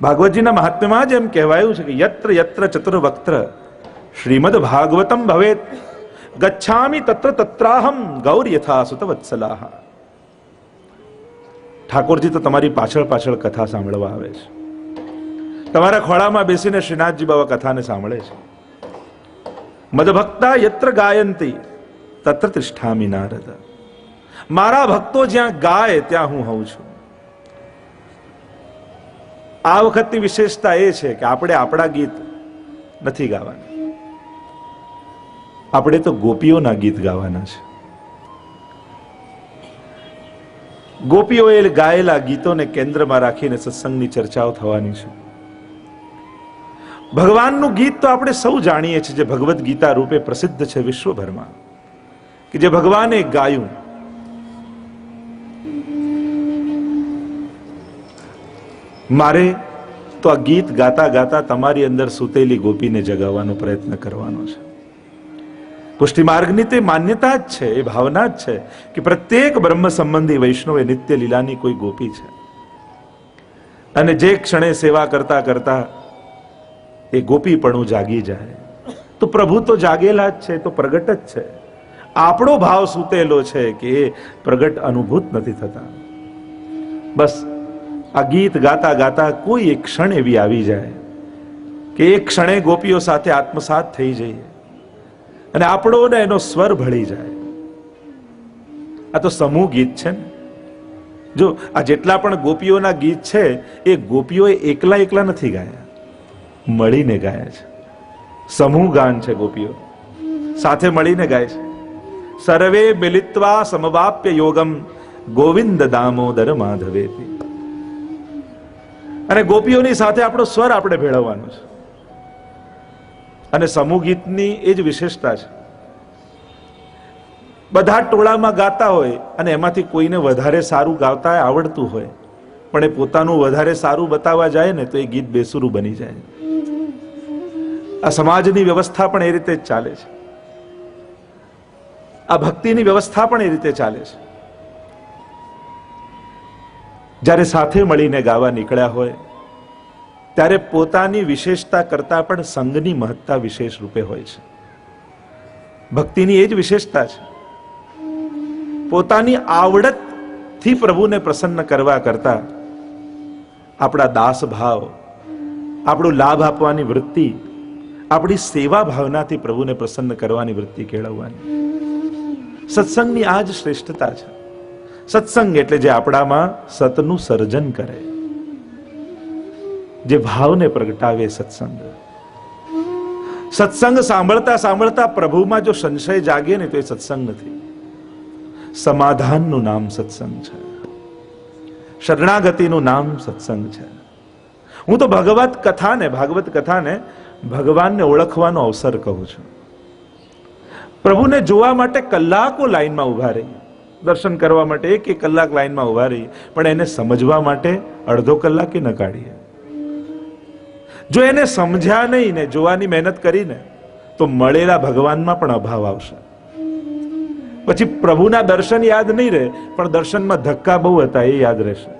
ભાગવતજીના મહાત્મ્યમાં જ એમ કહેવાયું છે કે યત્ર યત્ર ચતુર્વક્ત્ર શ્રીમદ ભાગવતમ ભવેત, ગચ્છામી તત્ર તત્રાહમ ગૌર યથા સુત વત્સલાહ. ઠાકોરજી તો તમારી પાછળ પાછળ કથા સાંભળવા આવે છે. તમારા ખોળામાં બેસીને શ્રીનાથજી બાબા કથાને સાંભળે છે. મદભક્તા યત્ર ગાયંતી, તત્ર તિષ્ઠામી નારદ. મારા ભક્તો જ્યાં ગાય, ત્યાં હું હોઉં છું. આ વખતની વિશેષતા એ છે કે આપણે આપણા ગીત નથી ગાવાના. આપણે તો ગોપીઓના ગીત ગાવાના છે. ગોપીઓએ ગાયેલા ગીતોને કેન્દ્રમાં રાખીને સત્સંગની ચર્ચાઓ થવાની છે. ભગવાનનું ગીત તો આપણે સૌ જાણીએ છીએ જે ભગવદ્ ગીતા રૂપે પ્રસિદ્ધ છે વિશ્વભરમાં. કે જે ભગવાને ગાયું મારે તો આ ગીત ગાતા ગાતા તમારી અંદર સૂતેલી ગોપીને જગાવવાનો પ્રયત્ન કરવાનો છે. પુષ્ટિ માર્ગની તે માન્યતા જ છે, એ ભાવના જ છે કે પ્રત્યેક બ્રહ્મ સંબંધી વૈષ્ણવ એ નિત્ય લીલાની કોઈ ગોપી છે. અને જે ક્ષણે સેવા કરતા કરતા એ ગોપીપણું જાગી જાય. તો પ્રભુ તો જાગેલા જ છે તો પ્રગટ જ છે. આપણો ભાવ સૂતેલો છે કે એ પ્રગટ અનુભૂત નથી થતા. બસ આ ગીત ગાતા ગાતા કોઈ એક ક્ષણ એવી આવી જાય કે એક ક્ષણે ગોપીઓ સાથે આત્મસાત થઈ જઈએ. અને આપણો ને એનો સ્વર ભળી જાય. આ તો સમૂહ ગીત છે ને. જો આ જેટલા પણ ગોપીઓના ગીત છે, એ ગોપીઓએ એકલા એકલા નથી ગાયા. મળીને ગાયા છે. સમૂહ ગાન છે ગોપીઓ. સાથે મળીને ગાય છે. સર્વે મિલિત્વા સમવાપ્ય યોગમ ગોવિંદ દામોદર માધવેતી. અને ગોપીઓની સાથે આપણો સ્વર આપણે ભેળવવાનો છે. અને સમૂહ ગીતની એ જ વિશેષતા છે. બધા ટોળામાં ગાતા હોય અને એમાંથી કોઈને વધારે સારું ગાતા આવડતું હોય, પણ એ પોતાનું વધારે સારું બતાવવા જાય ને તો એ ગીત બેસુરું બની જાય. આ સમાજની વ્યવસ્થા પણ એ રીતે જ ચાલે છે. આ ભક્તિની વ્યવસ્થા પણ એ રીતે ચાલે છે. જ્યારે સાથે મળીને ગાવા નીકળ્યા હોય, ત્યારે પોતાની વિશેષતા કરતા પણ સંઘની મહત્તા વિશેષ રૂપે હોય છે. ભક્તિની એ જ વિશેષતા છે. પોતાની આવડતથી પ્રભુને પ્રસન્ન કરવા કરતા આપણા દાસ ભાવ આપણું લાભ આપવાની વૃત્તિ, આપણી સેવા ભાવનાથી પ્રભુને પ્રસન્ન કરવાની વૃત્તિ કેળવવાની. સત્સંગની આ જ શ્રેષ્ઠતા છે. સત્સંગ એટલે જે આપણામાં સતનું સર્જન કરે. જે ભાવને પ્રગટાવે સત્સંગ. સત્સંગ સાંભળતા સાંભળતા પ્રભુમાં જો સંશય જાગે ને તો એ સત્સંગ નથી. સમાધાનનું નામ સત્સંગ છે. શરણાગતિનું નામ સત્સંગ છે. હું તો ભગવત કથાને, ભાગવત કથાને ભગવાનને ઓળખવાનો અવસર કહું છું. પ્રભુને જોવા માટે કલાકો લાઈનમાં ઊભા રહી. દર્શન કરવા માટે એક એક કલાક લાઈનમાં ઊભા રહીએ. પણ એને સમજવા માટે અડધો કલાક ન કાઢીએ જો એને સમજ્યા નહીં ને જોવાની મહેનત કરીને, તો મળેલા ભગવાનમાં પણ અભાવ આવશે. પછી પ્રભુના દર્શન યાદ નહીં રહે, પણ દર્શનમાં ધક્કા બહુ હતા, એ યાદ રહેશે.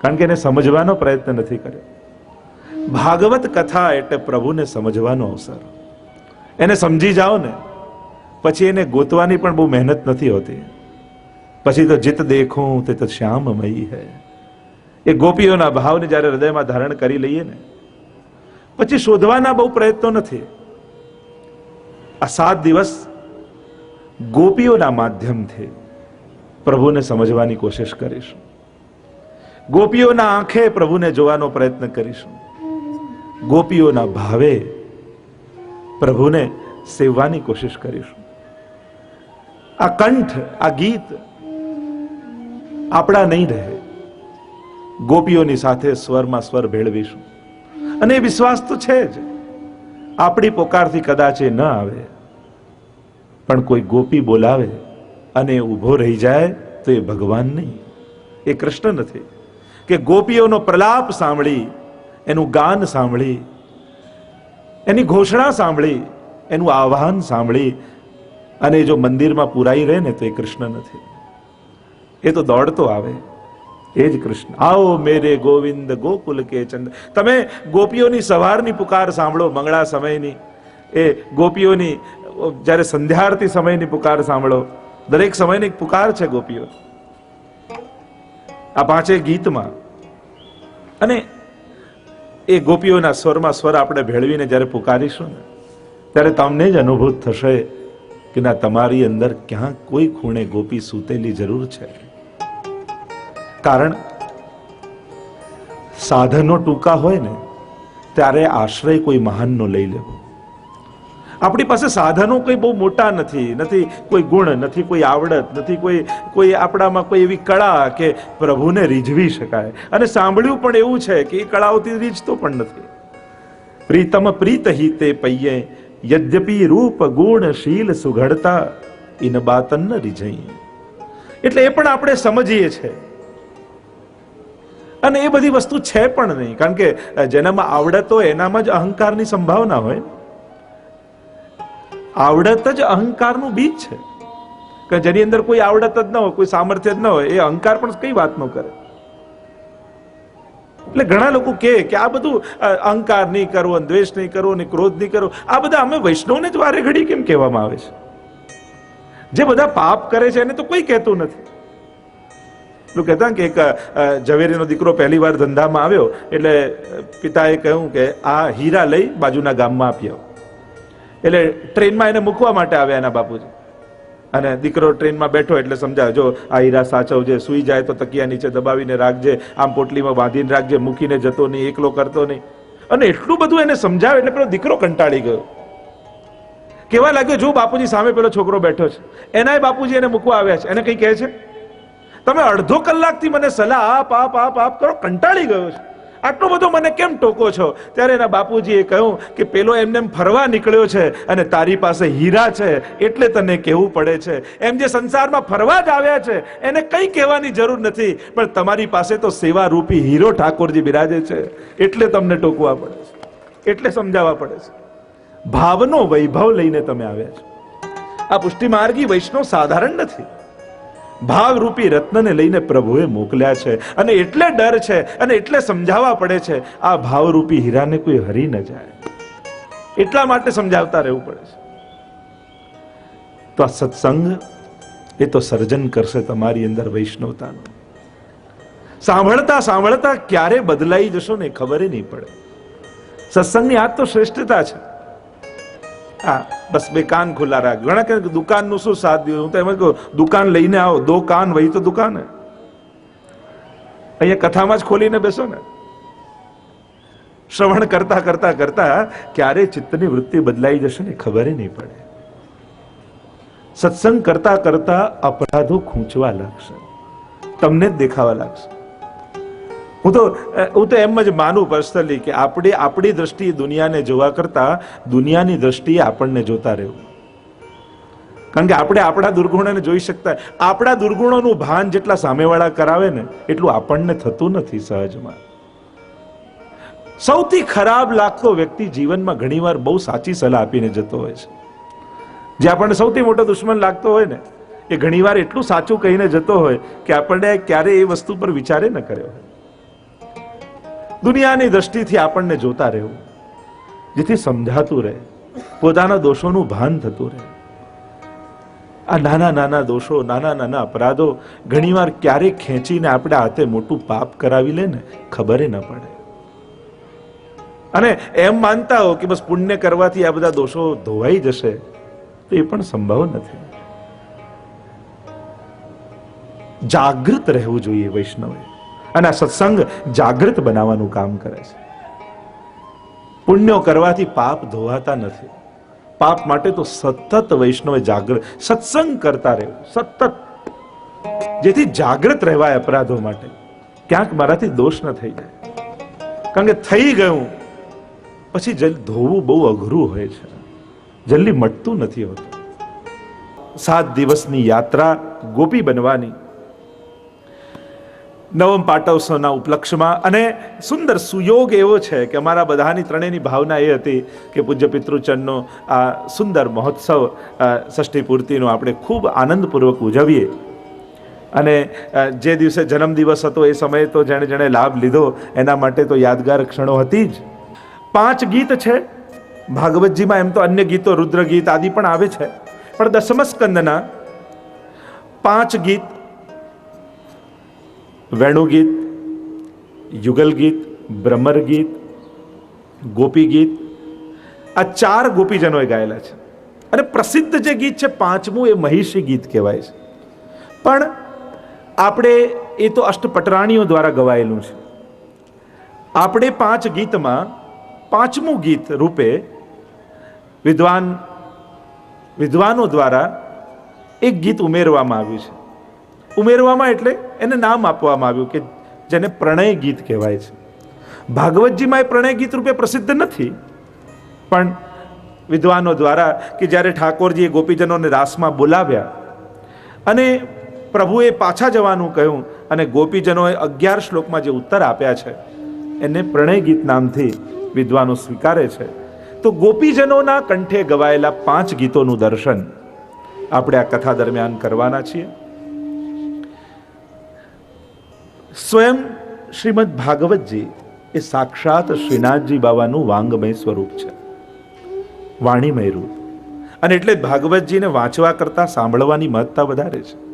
કારણ કે એને સમજવાનો પ્રયત્ન નથી કર્યો. ભાગવત કથા એટલે પ્રભુને સમજવાનો અવસર. એને સમજી જાઓ ને પછી એને ગોતવાની પણ બહુ મહેનત નથી હોતી. પછી તો જીત દેખું તે તો શ્યામમયી હૈ. એ ગોપીઓના ભાવને જ્યારે હૃદયમાં ધારણ કરી લઈએ ને, પછી શોધવાના બહુ પ્રયત્નો નથી. આ સાત દિવસ ગોપીઓના માધ્યમથી પ્રભુને સમજવાની કોશિશ કરીશું. ગોપીઓના આંખે પ્રભુને જોવાનો પ્રયત્ન કરીશું. ગોપીઓના ભાવે પ્રભુને સેવવાની કોશિશ કરીશું. આ કંઠ, આ ગીત આપણા નહીં રહે. ગોપીઓની સાથે સ્વરમાં સ્વર ભેળવીશું. અને એ વિશ્વાસ તો છે જ. આપણી પોકારથી કદાચ એ ન આવે. પણ કોઈ ગોપી બોલાવે અને ઊભો રહી જાય તો એ ભગવાન નહીં. એ કૃષ્ણ નથી. કે ગોપીઓનો પ્રલાપ સાંભળી, એનું ગાન સાંભળી, એની ઘોષણા સાંભળી, એનું આહ્વાન સાંભળી અને જો મંદિરમાં પુરાઈ રહે ને તો એ કૃષ્ણ નથી. એ તો દોડતો આવે. એ જ કૃષ્ણ. આવો મેરે ગોવિંદ ગોકુલ કે ચંદ. તમે ગોપીઓની સવારની પુકાર સાંભળો મંગળા સમયની. એ ગોપીઓની, જ્યારે સંધ્યારતી સમયની પુકાર સાંભળો. દરેક સમયની પુકાર છે ગોપીઓ. આ પાંચે ગીતમાં. અને એ ગોપીઓના સ્વરમાં સ્વર આપણે ભેળવીને જ્યારે પુકારીશું ને, ત્યારે તમને જ અનુભૂત થશે. કે ના, તમારી અંદર ક્યાં કોઈ ખૂણે ગોપી સૂતેલી જરૂર છે? કારણ સાધનો ટૂંકા હોય ને, ત્યારે આશ્રય કોઈ મહાનનો લઈ લેવો. આપણી પાસે સાધનો કોઈ બહુ મોટા નથી નથી કોઈ ગુણ, નથી કોઈ આવડત, નથી કોઈ કોઈ આપણામાં કોઈ એવી કળા કે પ્રભુને રીઝવી શકાય. અને સાંભળ્યું પણ એવું છે કે એ કળાઓથી રીઝતો પણ નથી. પ્રીતમ પ્રીત હિતે પૈયે યદ્યપિ રૂપ ગુણ શીલ સુઘડતા ઇન બાતન ન એટલે એ પણ આપણે સમજીએ છે અને એ બધી વસ્તુ છે પણ નહીં, કારણ કે જેનામાં આવડત હોય એનામાં જ અહંકારની સંભાવના હોય આવડત જ અહંકારનું બીજ છે। કે જેની અંદર કોઈ આવડત જ ન હોય, કોઈ સામર્થ્ય જ ન હોય, એ અહંકાર પણ કઈ વાત ન કરે? એટલે ઘણા લોકો કહે કે આ બધું અહંકાર નહીં કરવો દ્વેષ નહીં કરવો ને ક્રોધ નહીં કરવો આ બધા અમે વૈષ્ણવને જ વારે ઘડી કેમ કહેવામાં આવે છે? જે બધા પાપ કરે છે એને તો કોઈ કહેતું નથી. એટલું કહેતા કે એક ઝવેરીનો દીકરો પહેલી વાર ધંધામાં આવ્યો, એટલે પિતાએ કહ્યું કે આ હીરા લઈ બાજુના ગામમાં આપી આવો. એટલે ટ્રેનમાં એને મૂકવા માટે આવ્યા એના બાપુજી. અને દીકરો ટ્રેનમાં બેઠો એટલે સમજાવે, જો આ હીરા સાચવજે સુઈ જાય તો તકિયા નીચે દબાવીને રાખજે, આમ પોટલીમાં બાંધીને રાખજે, મૂકીને જતો નહીં, એકલો કરતો નહીં. અને એટલું બધું એને સમજાવે એટલે પેલો દીકરો કંટાળી ગયો. કેવા લાગ્યો, જો બાપુજી સામે પેલો છોકરો બેઠો છે. એનાય બાપુજી એને મૂકવા આવ્યા છે. એને કઈ કહે છે? તમે અડધો કલાકથી મને સલાહ આપ આપ આપ આપ કરો, કંટાળી ગયો છે. આટલો બધો મને કેમ ટોકો છો? ત્યારે એના બાપુજીએ કહ્યું કે પેલો એમને એમ ફરવા નીકળ્યો છે અને તારી પાસે હીરા છે એટલે તને કહેવું પડે છે. એમ જે સંસારમાં ફરવા જ આવ્યા છે, એને કંઈ કહેવાની જરૂર નથી. પણ તમારી પાસે તો સેવા રૂપી હીરો ઠાકોરજી બિરાજે છે. એટલે તમને ટોકવા પડે છે. એટલે સમજાવવા પડે છે. ભાવનો વૈભવ લઈને તમે આવ્યા છો. આ પુષ્ટિ માર્ગી વૈષ્ણવ સાધારણ નથી. ભાવરૂપી રત્નને લઈને પ્રભુએ મોકલ્યા છે. અને એટલે ડર છે, અને એટલે સમજાવવા પડે છે, આ ભાવરૂપી હીરાને કોઈ હરી ન જાય. એટલા માટે સમજાવતા રહેવું પડે છે. તો આ સત્સંગ એ તો સર્જન કરશે તમારી અંદર વૈષ્ણવતાનું. સાંભળતા સાંભળતા ક્યારે બદલાઈ જશો ને ખબર નહીં પડે. સત્સંગની આ તો શ્રેષ્ઠતા છે. હા, બસ બે કાન ખુલ્લા રાખ. ઘણા કે દુકાનનું શું સાથ દીધું હું તો એમ જ દુકાન લઈને આવો. દો કાન, વહી તો દુકાન અહીંયા કથામાં જ ખોલીને બેસો ને. શ્રવણ કરતા કરતા કરતા ક્યારે ચિત્તની વૃત્તિ બદલાઈ જશે ને ખબર નહીં પડે. સત્સંગ કરતા કરતા અપરાધો ખૂંચવા લાગશે. તમને જ દેખાવા લાગશે. હું તો હું તો એમ જ માનું પર્સનલી કે આપણે આપણી દ્રષ્ટિએ દુનિયાને જોવા કરતા દુનિયાની દ્રષ્ટિએ આપણને જોતા રહેવું. કારણ કે આપણે આપણા દુર્ગુણોને જોઈ શકતા, આપણા દુર્ગુણોનું ભાન જેટલા સામેવાળા કરાવે ને, એટલું આપણને થતું નથી સહજમાં. સૌથી ખરાબ લાગતો વ્યક્તિ જીવનમાં ઘણીવાર બહુ સાચી સલાહ આપીને જતો હોય છે. જે આપણને સૌથી મોટો દુશ્મન લાગતો હોય ને, એ ઘણીવાર એટલું સાચું કહીને જતો હોય કે આપણને ક્યારેય એ વસ્તુ પર વિચારે ન કર્યો હોય. દુનિયાની દ્રષ્ટિથી આપણને જોતા રહેવું, જેથી સમજાતું રહે, પોતાના દોષોનું ભાન થતું રહે. આ નાના નાના દોષો, નાના નાના અપરાધો ઘણીવાર ક્યારેક ખેંચીને આપણે હાથે મોટું પાપ કરાવી લે ને, ખબર ન પડે. અને એમ માનતા હો કે બસ પુણ્ય કરવાથી આ બધા દોષો ધોવાઈ જશે, તો એ પણ સંભવ નથી. જાગૃત રહેવું જોઈએ વૈષ્ણવે. અને આ સત્સંગ જાગૃત બનાવવાનું કામ કરે છે. પુણ્યો કરવાથી પાપ ધોવાતા નથી. પાપ માટે તો સતત વૈષ્ણવે જાગૃત, સત્સંગ કરતા રહેવું સતત. જેથી જાગૃત રહેવાય અપરાધો માટે. ક્યાંક મારાથી દોષ ન થઈ જાય. કારણ કે થઈ ગયું, પછી જલ્દી ધોવું બહુ અઘરું હોય છે. જલ્દી મટતું નથી હોતું. સાત દિવસની યાત્રા ગોપી બનવાની નવમ પાટવસોના ઉપલક્ષમાં અને સુંદર સુયોગ એવો છે કે અમારા બધાની ત્રણેયની ભાવના એ હતી કે પૂજ્ય પિતૃચંદનો આ સુંદર મહોત્સવ ષષ્ઠી પૂર્તિનો આપણે ખૂબ આનંદપૂર્વક ઉજવીએ. અને જે દિવસે જન્મદિવસ હતો એ સમયે તો જેણે જેણે લાભ લીધો એના માટે તો યાદગાર ક્ષણો હતી જ. પાંચ ગીત છે. ભાગવતજીમાં એમ તો અન્ય ગીતો રુદ્ર ગીત આદિ પણ આવે છે. પણ દસમસ્કંદના પાંચ ગીત વેણુ ગીત યુગલ ગીત ભ્રમર ગીત ગોપી ગીત આ ચાર ગોપીજનોએ ગાયેલા છે. અને પ્રસિદ્ધ જે ગીત છે પાંચમું એ મહિષી ગીત કહેવાય છે. પણ આપણે એ તો અષ્ટપટરાણીઓ દ્વારા ગવાયેલું છે. આપણે પાંચ ગીતમાં પાંચમું ગીત રૂપે વિદ્વાન, વિદ્વાનો દ્વારા એક ગીત ઉમેરવામાં આવ્યું છે. ઉમેરવામાં એટલે એને નામ આપવામાં આવ્યું કે જેને પ્રણય ગીત કહેવાય છે. ભાગવતજીમાં એ પ્રણય ગીત રૂપે પ્રસિદ્ધ નથી, પણ વિદ્વાનો દ્વારા કે જ્યારે ઠાકોરજીએ ગોપીજનોને રાસમાં બોલાવ્યા અને પ્રભુએ પાછા જવાનું કહ્યું અને ગોપીજનોએ અગિયાર શ્લોકમાં જે ઉત્તર આપ્યા છે, એને પ્રણય ગીત નામથી વિદ્વાનો સ્વીકારે છે. તો ગોપીજનોના કંઠે ગવાયેલા પાંચ ગીતોનું દર્શન આપણે આ કથા દરમિયાન કરવાના છીએ. સ્વયં શ્રીમદ ભાગવતજી એ સાક્ષાત શ્રીનાથજી બાબાનું વાંગમય સ્વરૂપ છે. વાણીમય રૂપ. અને એટલે ભાગવતજીને વાંચવા કરતા સાંભળવાની મહત્તા વધારે છે.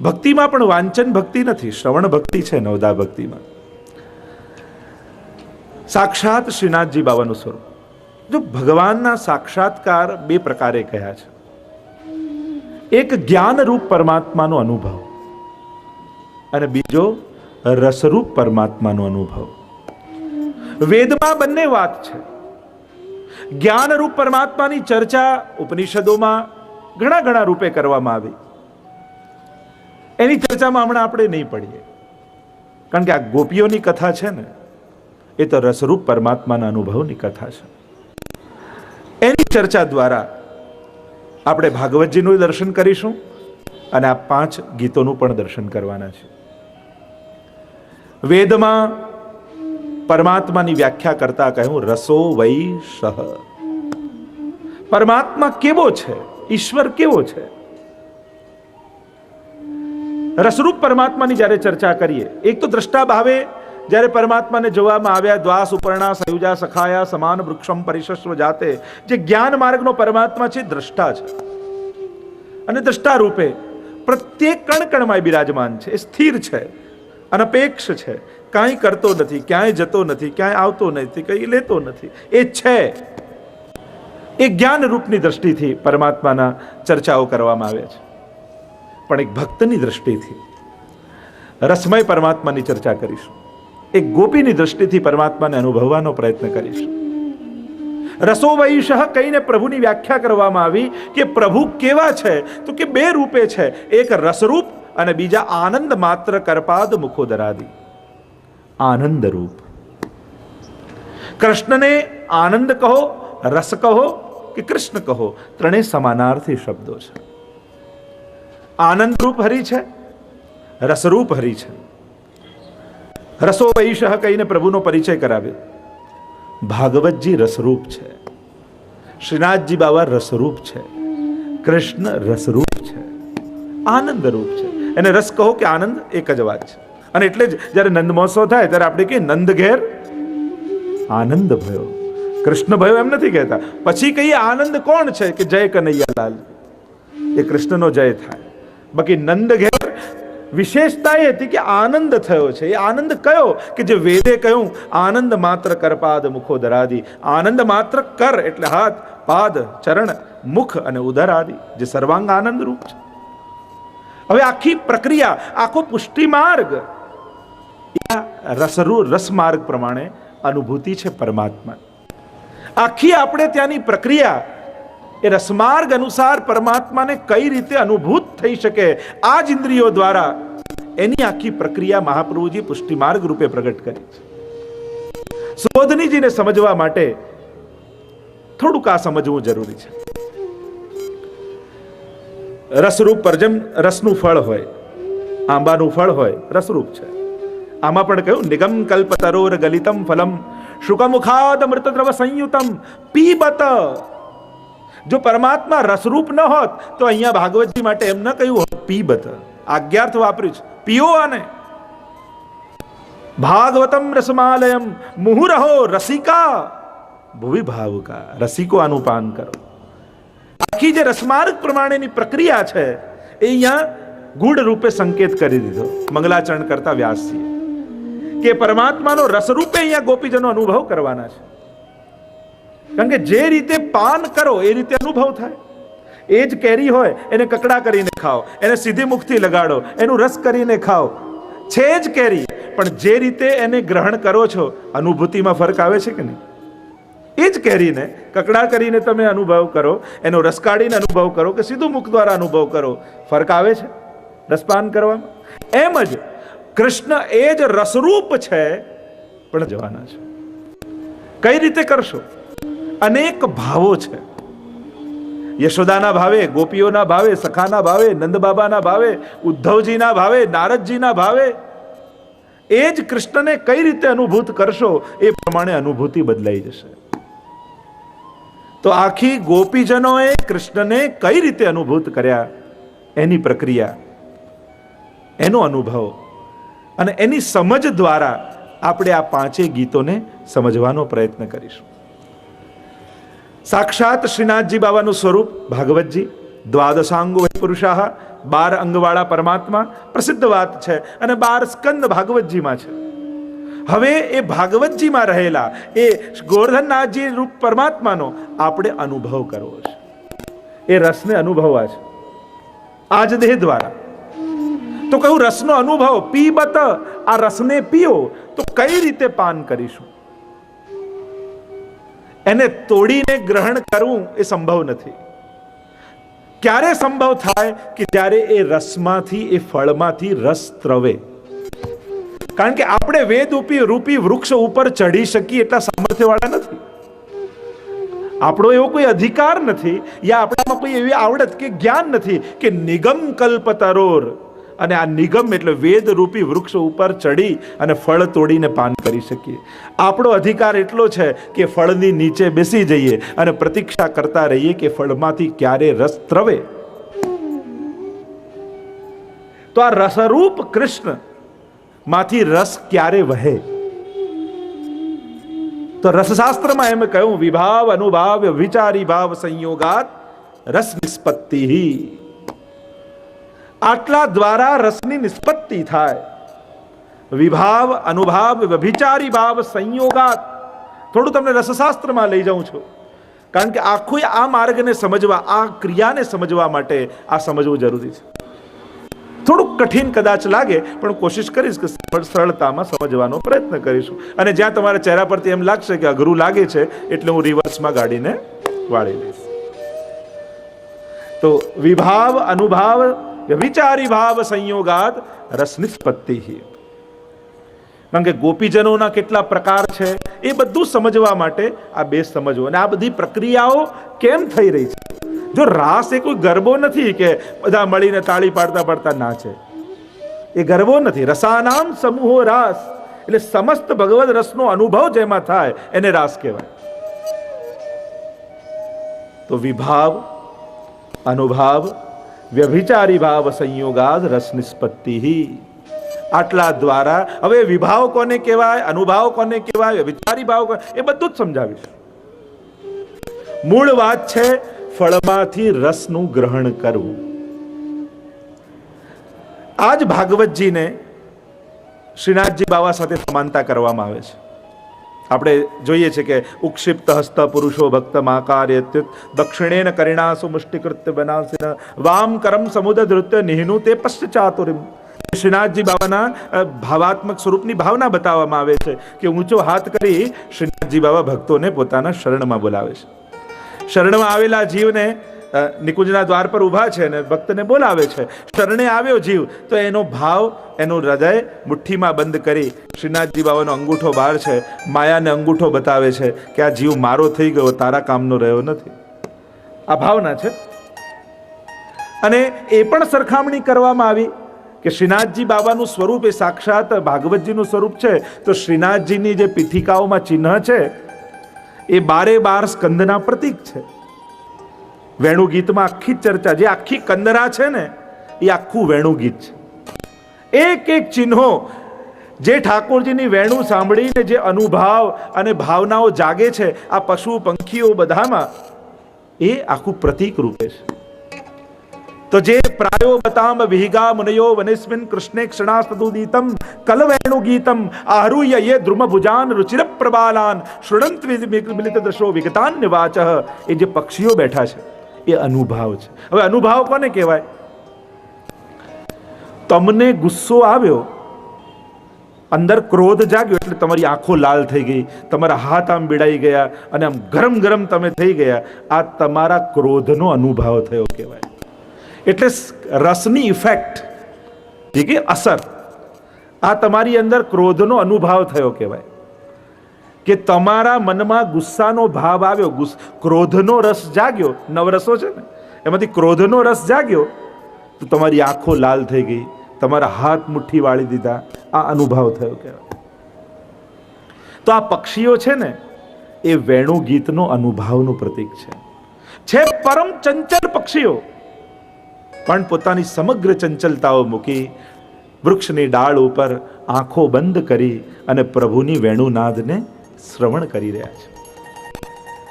ભક્તિમાં પણ વાંચન ભક્તિ નથી, શ્રવણ ભક્તિ છે નવદા ભક્તિમાં. સાક્ષાત શ્રીનાથજી બાબાનું સ્વરૂપ. જો ભગવાનના સાક્ષાત્કાર બે પ્રકારે કહ્યા છે. એક જ્ઞાનરૂપ પરમાત્માનો અનુભવ. અને બીજો રસરૂપ પરમાત્માનો અનુભવ. વેદમાં બંને વાત છે. જ્ઞાનરૂપ પરમાત્માની ચર્ચા ઉપનિષદોમાં ઘણા ઘણા રૂપે કરવામાં આવી. એની ચર્ચામાં હમણાં આપણે નહીં પડીએ. કારણ કે આ ગોપીઓની કથા છે ને, એ તો રસરૂપ પરમાત્માના અનુભવની કથા છે. એની ચર્ચા દ્વારા આપણે ભાગવતજીનું દર્શન કરીશું અને આ પાંચ ગીતોનું પણ દર્શન કરવાના છે. વેદમાં પરમાત્માની વ્યાખ્યા કરતા કહ્યું, રસો વૈ સહ. પરમાત્મા કેવો છે? ઈશ્વર કેવો છે? રસરૂપ પરમાત્માની જ્યારે ચર્ચા કરીએ, એક તો દ્રષ્ટા ભાવે જ્યારે પરમાત્માને જોવામાં આવ્યા, દ્વાસ ઉપરણા સયુજા સખાયા સમાન વૃક્ષમ પરિશસ્વ જાતે. જે જ્ઞાન માર્ગનો પરમાત્મા છે, દ્રષ્ટા છે. અને દ્રષ્ટા રૂપે પ્રત્યેક કણ કણમાં બિરાજમાન છે સ્થિર છે. અનપેક્ષ છે. કાંઈ કરતો નથી, ક્યાંય જતો નથી, ક્યાંય આવતો નથી, કંઈ લેતો નથી. એ છે. એ જ્ઞાન રૂપની દ્રષ્ટિથી પરમાત્માના ચર્ચાઓ કરવામાં આવે છે. પણ એક ભક્તની દ્રષ્ટિથી. રસમય પરમાત્માની ચર્ચા કરીશું. એક ગોપીની દ્રષ્ટિથી પરમાત્માને અનુભવવાનો પ્રયત્ન કરીશું. રસો વૈષહ કહીને પ્રભુની વ્યાખ્યા કરવામાં આવી કે પ્રભુ કેવા છે? તો કે બે રૂપે છે. એક રસરૂપ અને બીજા આનંદ માત્ર કરપાદ મુખોદરાદી. આનંદ રૂપ કૃષ્ણને આનંદ કહો, રસ કહો કે કૃષ્ણ કહો ત્રણેય સમાનાર્થી શબ્દો છે. આનંદ રૂપ હરિ છે, રસરૂપ હરી છે. રસો વૈશહ કહીને પ્રભુનો પરિચય કરાવ્યો ભાગવતજી રસરૂપ છે. શ્રીનાથજી બાબા રસરૂપ છે. કૃષ્ણ રસરૂપ છે. આનંદ રૂપ છે. એને રસ કહો કે આનંદ એક જ વાત છે. અને એટલે જ જ્યારે નંદ મહોત્સવ થાય ત્યારે આપણે કહીએ, નંદ ઘેર આનંદ ભયો. કૃષ્ણ ભયો એમ નથી કહેતા. પછી કહીએ, આનંદ કોણ છે કે જય કનૈયાલાલ? એ કૃષ્ણનો જય થાય. બાકી નંદ ઘેર વિશેષતા એ હતી કે આનંદ થયો છે. એ આનંદ કયો? કે જે વેદે કહ્યું, આનંદ માત્ર કરપાદ મુખો દરાદી આનંદ માત્ર કર એટલે હાથ, પાદ, ચરણ, મુખ અને ઉદર આદિ જે સર્વાંગ આનંદ રૂપ છે. હવે આખી પ્રક્રિયા, આખો પુષ્ટિ માર્ગ રસરૂ, રસમાર્ગ પ્રમાણે અનુભૂતિ છે પરમાત્મા. આખી આપણે ત્યાંની પ્રક્રિયા, એ રસમાર્ગ અનુસાર પરમાત્માને કઈ રીતે અનુભૂત થઈ શકે આ જ ઇન્દ્રિયો દ્વારા એની આખી પ્રક્રિયા મહાપ્રભુજી પુષ્ટિમાર્ગ રૂપે પ્રગટ કરી છે. સુબોધનીજીને સમજવા માટે થોડુંક આ સમજવું જરૂરી છે. રસરૂપ પરજમ રસનું ફળ હોય, આંબાનું ફળ હોય, રસરૂપ છે. આમાં પણ કહ્યું, નિગમ કલ્પ તરોર ગલિતમ ફલમ, શુકમુખાદ મૃતદ્રવ સંયુતમ, પીબત. જો પરમાત્મા રસરૂપ ન હોત, તો અહીંયા ભાગવતજી માટે એમ ન કહ્યું હોત, પીબત. આજ્ઞાર્થ વાપર્યું છે, પીઓ આને. ભાગવતમ રસમાલયમ, મુહુરહો રસિકા. ભુવિભાવુકા, રસિકો આનું પાન કરો. આખી જે રસમાર્ગ પ્રમાણેની પ્રક્રિયા છે, એ અહીંયા ગુઢ રૂપે સંકેત કરી દીધો, મંગલાચરણ કરતા વ્યાસજીએ. કે પરમાત્માનો રસરૂપે અહીંયા ગોપીજનો અનુભવ કરવાના છે. કારણ કે જે રીતે પાન કરો, એ રીતે અનુભવ થાય. એ જ કેરી હોય, એને કકડા કરીને ખાઓ, એને સીધી મુખથી લગાડો, એનું રસ કરીને ખાઓ. છે જ કેરી, પણ જે રીતે એને ગ્રહણ કરો છો, અનુભૂતિમાં ફરક આવે છે કે નહીં? એ જ કેરીને કકડા કરીને તમે અનુભવ કરો, એનો રસ કાઢીને અનુભવ કરો કે સીધું મુખ દ્વારા અનુભવ કરો. ફરક આવે છે રસપાન કરવામાં? એમ જ કૃષ્ણ એ જ રસરૂપ છે, પણ જવાના છે. કઈ રીતે કરશો? અનેક ભાવો છે. યશોદાના ભાવે, ગોપીઓના ભાવે, સખાના ભાવે, નંદબાબાના ભાવે, ઉદ્ધવજીના ભાવે, નારદજીના ભાવે, એ જ કૃષ્ણને કઈ રીતે અનુભૂત કરશો એ પ્રમાણે અનુભૂતિ બદલાઈ જશે. તો આખી ગોપીજનોએ કૃષ્ણને કઈ રીતે અનુભૂત કર્યા? એની પ્રક્રિયા, એનો અનુભવ અને એની સમજ દ્વારા આપણે આ પાંચેય ગીતોને સમજવાનો પ્રયત્ન કરીશું. સાક્ષાત શ્રીનાથજી બાબાનું સ્વરૂપ, ભાગવતજી, દ્વાદશાંગો પુરુષાહ બાર અંગવાળા પરમાત્મા, પ્રસિદ્ધ વાત છે અને બાર સ્કંદ ભાગવતજીમાં છે. હવે એ ભાગવતજીમાં રહેલા, એ ગોરધનનાથજી રૂપ પરમાત્માનો આપણે અનુભવ કરવો છે. એ રસને અનુભવવા છે. આજ દેહ દ્વારા. તો કહ્યું રસનો અનુભવ પી બત આ રસને પીઓ, તો કઈ રીતે પાન કરીશું? એને તોડીને ગ્રહણ કરવું એ સંભવ નથી. ક્યારે સંભવ થાય? કે જ્યારે એ રસમાંથી, એ ફળમાંથી રસ ત્રવે કારણ કે આપણે વેદ રૂપી રૂપી વૃક્ષ ઉપર ચઢી શકીએ એટલા સામર્થ્યવાળા નથી. આપણો એવો કોઈ અધિકાર નથી યા આપણામાં કોઈ એવી આવડત કે જ્ઞાન નથી કે નિગમ કલ્પ તરોર. અને આ નિગમ એટલે વેદ રૂપી વૃક્ષ ઉપર ચડી અને ફળ તોડીને પાન કરી શકીએ. આપણો અધિકાર એટલો છે કે ફળની નીચે બેસી જઈએ અને પ્રતીક્ષા કરતા રહીએ કે ફળમાંથી ક્યારે રસ ત્રવે. તો આ રસરૂપ કૃષ્ણ માંથી રસ ક્યારે વહે? તો રસશાસ્ત્રમાં એમ કહ્યું, વિભાવ, અનુભાવ, વિચારી ભાવ સંયોગાત, રસ નિષ્પત્તિ. આટલા દ્વારા રસની નિષ્પત્તિ થાય. વિભાવ, અનુભાવ વ્યભિચારી ભાવ સંયોગાત. થોડું તમને રસશાસ્ત્રમાં લઈ જાઉં છું. કારણ કે આખું આ માર્ગને સમજવા, આ ક્રિયાને સમજવા માટે આ સમજવું જરૂરી છે. થોડુંક કઠિન કદાચ લાગે, પણ કોશિશ કરીશ કે સરળતામાં સમજવાનો પ્રયત્ન કરીશું. અને જ્યાં તમારા ચહેરા પરથી એમ લાગશે કે અઘરું લાગે છે, એટલે હું રિવર્સમાં ગાડીને વાળી લઈશ તો વિભાવ, અનુભાવ વિચારી ભાવ સંયોગાદ રસનિષ્પત્તિ કારણ કે ગોપીજનોના કેટલા પ્રકાર છે, એ બધું સમજવા માટે આ બે સમજવું અને આ બધી પ્રક્રિયાઓ કેમ થઈ રહી છે? જો રાસ એ કોઈ ગરબો નથી કે બધા મળીને તાળી પાડતા પાડતા નાચે. એ ગરબો નથી. રસાનામ સમૂહો રાસ. એટલે સમસ્ત ભગવદ રસનો અનુભવ જેમાં થાય, એને રાસ કહેવાય. તો વિભાવ, અનુભાવ, વ્યભિચારી ભાવ સંયોગાદ રસ નિષ્પત્તિ આટલા દ્વારા હવે વિભાવ કોને કહેવાય, અનુભાવ કોને કહેવાય, વ્યભિચારી ભાવ એ બધું જ સમજાવીશ. મૂળ વાત છે ફળમાંથી રસનું ગ્રહણ કરવું આજ ભાગવતજીને શ્રીનાથજી બાવા સાથે સમાનતા કરવામાં આવે છે. આપણે જોઈએ છે કે ઉક્ષિપ્ત હસ્ત પુરુષો ભક્ત માકાર્ય દક્ષિણેન કરિણાસુ મુષ્ટિકૃત્ય બનાસિન વામ કરમ સમુદ્ર ધૃત્ય નિહનું તે પશ્ચાતુરિમ શ્રીનાથજી બાબાના ભાવાત્મક સ્વરૂપની ભાવના બતાવવામાં આવે છે કે ઊંચો હાથ કરી શ્રીનાથજી બાબા ભક્તોને પોતાના શરણમાં બોલાવે છે. શરણમાં આવેલા જીવને નિકુંજના દ્વાર પર ઊભા છે અને ભક્તને બોલાવે છે. શરણે આવ્યો જીવ, તો એનો ભાવ, એનું હૃદય મુઠ્ઠીમાં બંધ કરી શ્રીનાથજી બાબાનો અંગૂઠો બહાર છે. માયાને અંગૂઠો બતાવે છે કે આ જીવ મારો થઈ ગયો, તારા કામનો રહ્યો નથી. આ ભાવના છે. અને એ પણ સરખામણી કરવામાં આવી કે શ્રીનાથજી બાબાનું સ્વરૂપ એ સાક્ષાત ભાગવતજીનું સ્વરૂપ છે. તો શ્રીનાથજીની જે પીઠિકાઓમાં ચિહ્ન છે એ બારે બાર સ્કંદના પ્રતીક છે. વેણુ ગીતમાં આખી ચર્ચા, જે આખી કંદરા છે ને, એ આખું વેણુ ગીત છે. એક એક ચિહ્નો જે ઠાકોરજીની વેણું સાંભળીને જે અનુભાવ અને ભાવનાઓ જાગે છે, આ પશુ, પંખીઓ બધામાં, એ આખું પ્રતીક રૂપે છે. તો જે પ્રાયો બતામ વિહિગા મુનયો વનેસ્મિન કૃષ્ણે ક્ષણાસ્તદુદીતમ કલવેણુ ગીતમ આરુહ્ય યે દ્રુમ ભુજાન રુચિર પ્રબાલાન શૃણંત મિલિત દ્રશો વિગતાન નિવાચ એ જે પક્ષીઓ બેઠા છે, એ અનુભાવ છે. હવે અનુભાવ કોને કહેવાય? તમને ગુસ્સો આવ્યો, અંદર ક્રોધ જાગ્યો, એટલે તમારી આંખો લાલ થઈ ગઈ, તમારા હાથ આમ બીડાઈ ગયા, અને આમ ગરમ ગરમ તમે થઈ ગયા. આ તમારા ક્રોધનો અનુભાવ થયો કહેવાય. એટલે રસની ઇફેક્ટ ઠીક અસર આ તમારી અંદર ક્રોધનો અનુભાવ થયો કહેવાય. કે તમારા મનમાં ગુસ્સાનો ભાવ આવ્યો ક્રોધનો રસ જાગ્યો. નવરસો છે ને? એમાંથી ક્રોધનો રસ જાગ્યો, તો તમારી આંખો લાલ થઈ ગઈ. તમારા હાથ મુઠ્ઠી વાળી દીધા. આ અનુભવ થયો કહેવાય. તો આ પક્ષીઓ છે ને, એ વેણુ ગીતનો અનુભાવનું પ્રતીક છે. છે પરમ ચંચલ પક્ષીઓ. પણ પોતાની સમગ્ર ચંચલતાઓ મૂકી વૃક્ષની ડાળ ઉપર આંખો બંધ કરી અને પ્રભુની વેણુનાદને શ્રવણ કરી રહ્યા છે.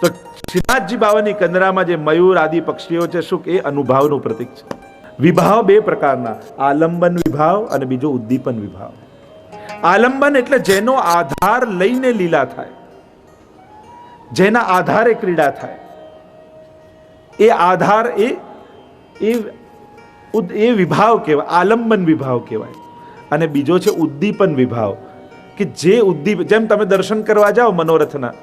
તો શ્રીનાથજી બાવાની કંદરામાં જે મયુર આદિ પક્ષીઓ છે સુખ એ અનુભાવનું પ્રતીક છે? વિભાવ બે પ્રકારના, આલંબન વિભાવ અને બીજો ઉદ્દીપન વિભાવ. આલંબન એટલે જેનો આધાર લઈને લીલા થાય, જેના આધારે ક્રીડા થાય. એ આધાર એ એ એ વિભાવ કહેવાય, આલંબન વિભાવ કહેવાય. અને બીજો છે ઉદ્દીપન વિભાવ, કે જે ઉદ્દીપ જેમ તમે દર્શન કરવા જાઓ મનોરથના,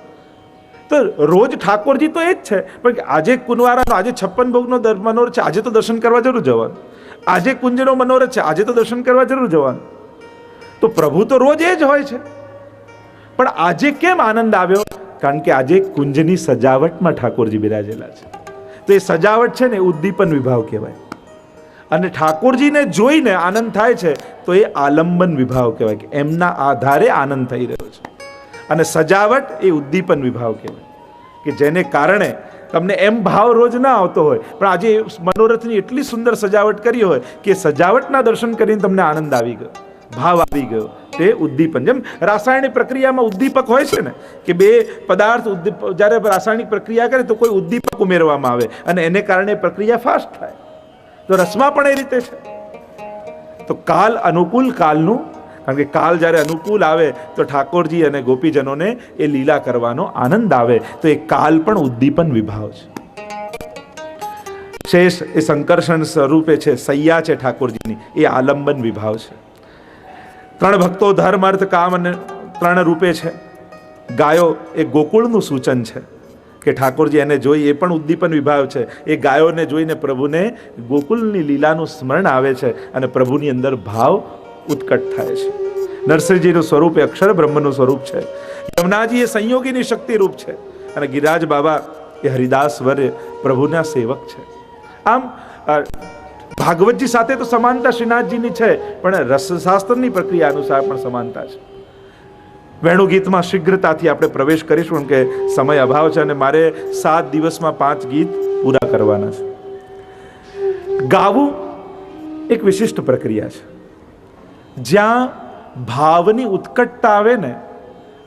તો રોજ ઠાકોરજી તો એ જ છે, પણ આજે કુંવારાનો આજે છપ્પન ભોગનો મનોરથ છે, આજે તો દર્શન કરવા જરૂર જવાનું. આજે કુંજનો મનોરથ છે, આજે તો દર્શન કરવા જરૂર જવાનું. તો પ્રભુ તો રોજ એ જ હોય છે. પણ આજે કેમ આનંદ આવ્યો? કારણ કે આજે કુંજની સજાવટમાં ઠાકોરજી બિરાજેલા છે. તો એ સજાવટ છે ને ઉદ્દીપન વિભાવ કહેવાય. અને ઠાકોરજીને જોઈને આનંદ થાય છે, તો એ આલંબન વિભાવ કહેવાય કે એમના આધારે આનંદ થઈ રહ્યો છે. અને સજાવટ એ ઉદ્દીપન વિભાવ કહેવાય કે જેને કારણે તમને એમ ભાવ રોજ ના આવતો હોય, પણ આજે મનોરથની એટલી સુંદર સજાવટ કરી હોય કે સજાવટના દર્શન કરીને તમને આનંદ આવી ગયો, ભાવ આવી ગયો. તે ઉદ્દીપન જેમ રાસાયણિક પ્રક્રિયામાં ઉદ્દીપક હોય છે ને, કે બે પદાર્થ ઉદ્દીપ, જ્યારે રાસાયણિક પ્રક્રિયા કરે તો કોઈ ઉદ્દીપક ઉમેરવામાં આવે અને એને કારણે પ્રક્રિયા ફાસ્ટ થાય. તો રસમાં પણ એ રીતે છે. તો કાલ અનુકૂળ કાલનું, કારણ કે કાલ જ્યારે અનુકૂળ આવે તો ઠાકોરજી અને ગોપીજનોને એ લીલા કરવાનો આનંદ આવે. તો એ કાલ પણ ઉદ્દીપન વિભાવ છે. શેષ એ સંકર્ષણ સ્વરૂપે છે, સૈયા છે ઠાકોરજીની. એ આલંબન વિભાવ છે. ત્રણ ભક્તો ધર્મ અર્થ કામ અને ત્રણ રૂપે છે. ગાયો એ ગોકુળનું સૂચન છે. કે ઠાકોરજી એને જોઈ, એ પણ ઉદ્દીપન વિભાવ છે. એ ગાયોને જોઈને પ્રભુને ગોકુલની લીલાનું સ્મરણ આવે છે અને પ્રભુની અંદર ભાવ ઉત્કટ થાય છે. નરસિંહજીનું સ્વરૂપ એ અક્ષર બ્રહ્મનું સ્વરૂપ છે. યમુનાજી એ સંયોગીની શક્તિ રૂપ છે અને ગિરિરાજ બાબા એ હરિદાસ વર્ય પ્રભુના સેવક છે. આમ ભાગવતજી સાથે તો સમાનતા શ્રીનાથજીની છે, પણ રસશાસ્ત્રની પ્રક્રિયા અનુસાર પણ સમાનતા છે. વેણુ ગીતમાં શીઘ્રતાથી આપણે પ્રવેશ કરીશું કે સમય અભાવ છે અને મારે સાત દિવસમાં પાંચ ગીત પૂરા કરવાના છે. ગાવું એક વિશિષ્ટ પ્રક્રિયા છે. જ્યાં ભાવની ઉત્કટતા આવે ને,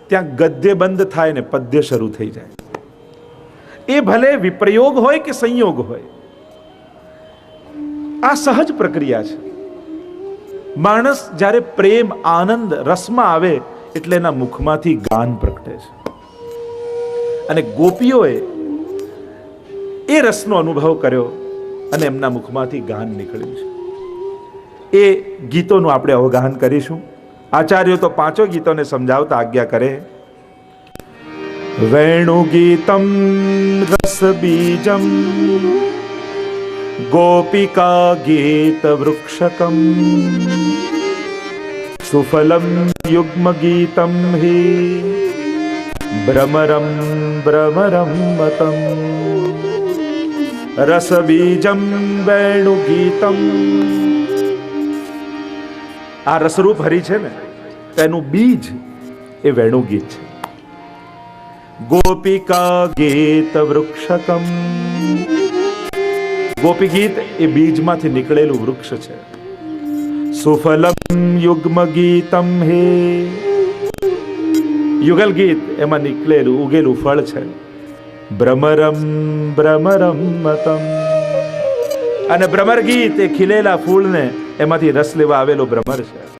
ત્યાં ગદ્ય બંધ થાય ને પદ્ય શરૂ થઈ જાય. એ ભલે વિપ્રયોગ હોય કે સંયોગ હોય, આ સહજ પ્રક્રિયા છે. માણસ જ્યારે પ્રેમ, આનંદ, રસમાં આવે એટલે એના મુખમાંથી ગાન પ્રગટે છે. અને ગોપીઓએ એ રસનો અનુભવ કર્યો અને એમના મુખમાંથી ગાન નીકળ્યું છે. એ ગીતોનું આપણે અવગાહન કરીશું. આચાર્યો તો પાંચો ગીતોને સમજાવતા આજ્ઞા કરે. વેણુ ગીતમ, રસ બીજમ, ગોપિકા ગીત વૃક્ષકમ સુફલમ ગીતમ હિ ભ્રમરમ ભ્રમરમ મતમ રસબીજમ વેણુગીતમ આ રસરૂપ હરી છે ને તેનું બીજ એ વેણુગીત છે. ગોપિકા ગીત વૃક્ષકમ. ગોપી ગીત એ બીજમાંથી નીકળેલું વૃક્ષ છે. સુફલમ યુગ્મ હે યુગલ ગીત એમાં નીકળેલું ઉગેલું ફળ છે ભ્રમરમ ભ્રમરમ મતમ અને ભ્રમર ગીત એ ખીલેલા ફૂલને એમાંથી રસ લેવા આવેલો ભ્રમર છે